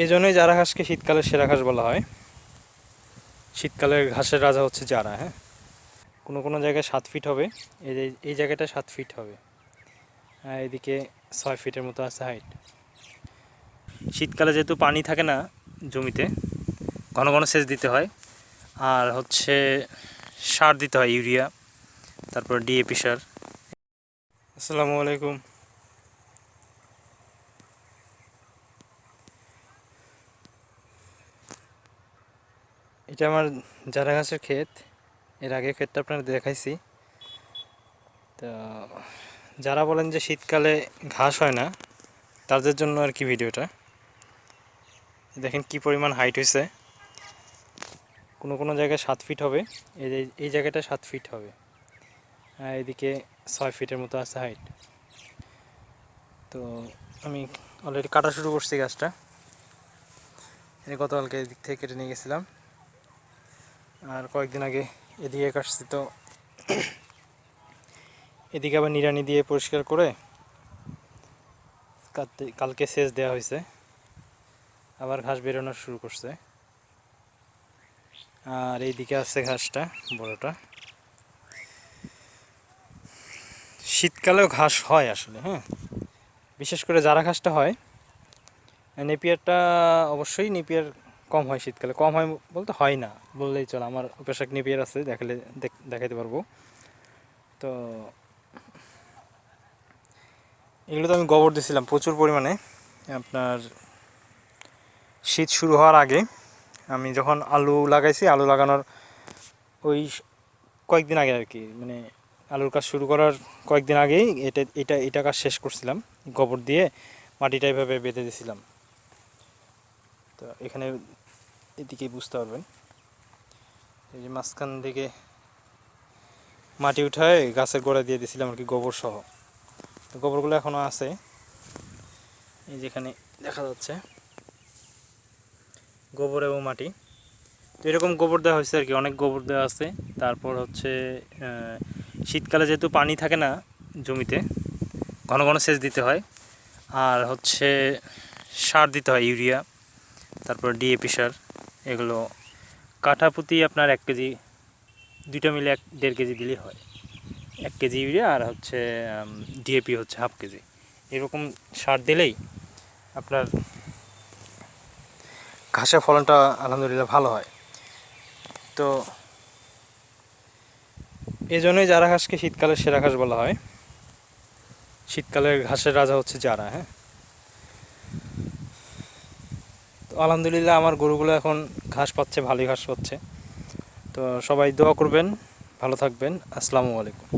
এই জন্যই জারা ঘাসকে শীতকালের সেরা ঘাস বলা হয়। শীতকালের ঘাসের রাজা হচ্ছে জারা হ্যাঁ? কোনো কোনো জায়গায় সাত ফিট হবে। এই এই জায়গাটা সাত ফিট হবে। আর এদিকে ছয় ফিটের মতো আছে হাইট শীতকালে যেহেতু পানি থাকে না জমিতে, ঘন ঘন সেচ দিতে হয়। আর হচ্ছে সার দিতে হয় ইউরিয়া, তারপর ডিএপি সার। আসসালামু আলাইকুম। এটা আমার জারা ঘাসের ক্ষেত। এর আগে ক্ষেতটা আপনার দেখাইছি। তো যারা বলেন যে শীতকালে ঘাস হয় না, তাদের জন্য আর কি ভিডিওটা। দেখেন কি পরিমাণ হাইট হয়েছে কোনো কোনো জায়গায় সাত ফিট হবে, এই এই জায়গাটা সাত ফিট হবে। আর এদিকে ছয় ফিটের মতো আছে হাইট তো আমি অলরেডি কাটা শুরু করছি গাছটা। গতকালকে এদিক থেকে কেটে নিয়ে গেছিলাম। আর কয়েকদিন আগে এদিকে কাটছি তো এদিকে আবার নিড়ানি দিয়ে পরিষ্কার করে কালকে সেচ দেওয়া হয়েছে। আবার ঘাস বেরোনো শুরু করছে। আর এইদিকে আছে ঘাসটা, বড়টা। শীতকালেও ঘাস হয় আসলে হ্যাঁ। বিশেষ করে যারা ঘাসটা হয়, নেপিয়ারটা অবশ্যই নেপিয়ার কম হয় শীতকালে। কম হয় বলতে হয় না। বললেই চলে। আমার পেশাক নেপিয়ার আছে, দেখালে দেখ- দেখাইতে পারব। তো এগুলো তো আমি গোবর দিয়েছিলাম প্রচুর পরিমাণে। আপনার শীত শুরু হওয়ার আগে আমি যখন আলু লাগাইছি, আলু লাগানোর ওই কয়েকদিন আগে আর কি মানে আলুর কাজ শুরু করার কয়েকদিন আগেই এটা এটা এটা কাজ শেষ করছিলাম। গোবর দিয়ে মাটিটা এভাবে বেঁধে দিয়েছিলাম তো এখানে এদিকেই বুঝতে পারবেন। এই যে মাঝখান থেকে মাটি উঠায় গাছের গোড়া দিয়ে দিয়েছিলাম আর কি গোবর সহ। তো গোবরগুলো এখনও আছে। এই যেখানে দেখা যাচ্ছে গোবর এবং মাটি। তো এরকম গোবর দেওয়া হয়েছে আর কি, অনেক গোবর দেওয়া আছে। তারপর হচ্ছে শীতকালে যেহেতু পানি থাকে না জমিতে, ঘন ঘন সেচ দিতে হয়। আর হচ্ছে সার দিতে হয়, ইউরিয়া, তারপর ডিএপি সার। এগুলো কাঠা প্রতি আপনার এক কেজি, দুইটা মিলে এক, দেড় কেজি দিলেই হয়। এক কেজি ইউরিয়া আর হচ্ছে ডিএপি হচ্ছে হাফ কেজি। এরকম সার দিলেই আপনার ঘাসের ফলনটা আলহামদুলিল্লাহ ভালো হয়। তো এই জন্যই জারা ঘাসকে শীতকালের সেরা ঘাস বলা হয়। শীতকালের ঘাসের রাজা হচ্ছে জারা হ্যাঁ? তো আলহামদুলিল্লাহ আমার গরুগুলো এখন ঘাস পাচ্ছে, ভালোই ঘাস পাচ্ছে। তো সবাই দোয়া করবেন, ভালো থাকবেন। আসসালামু আলাইকুম।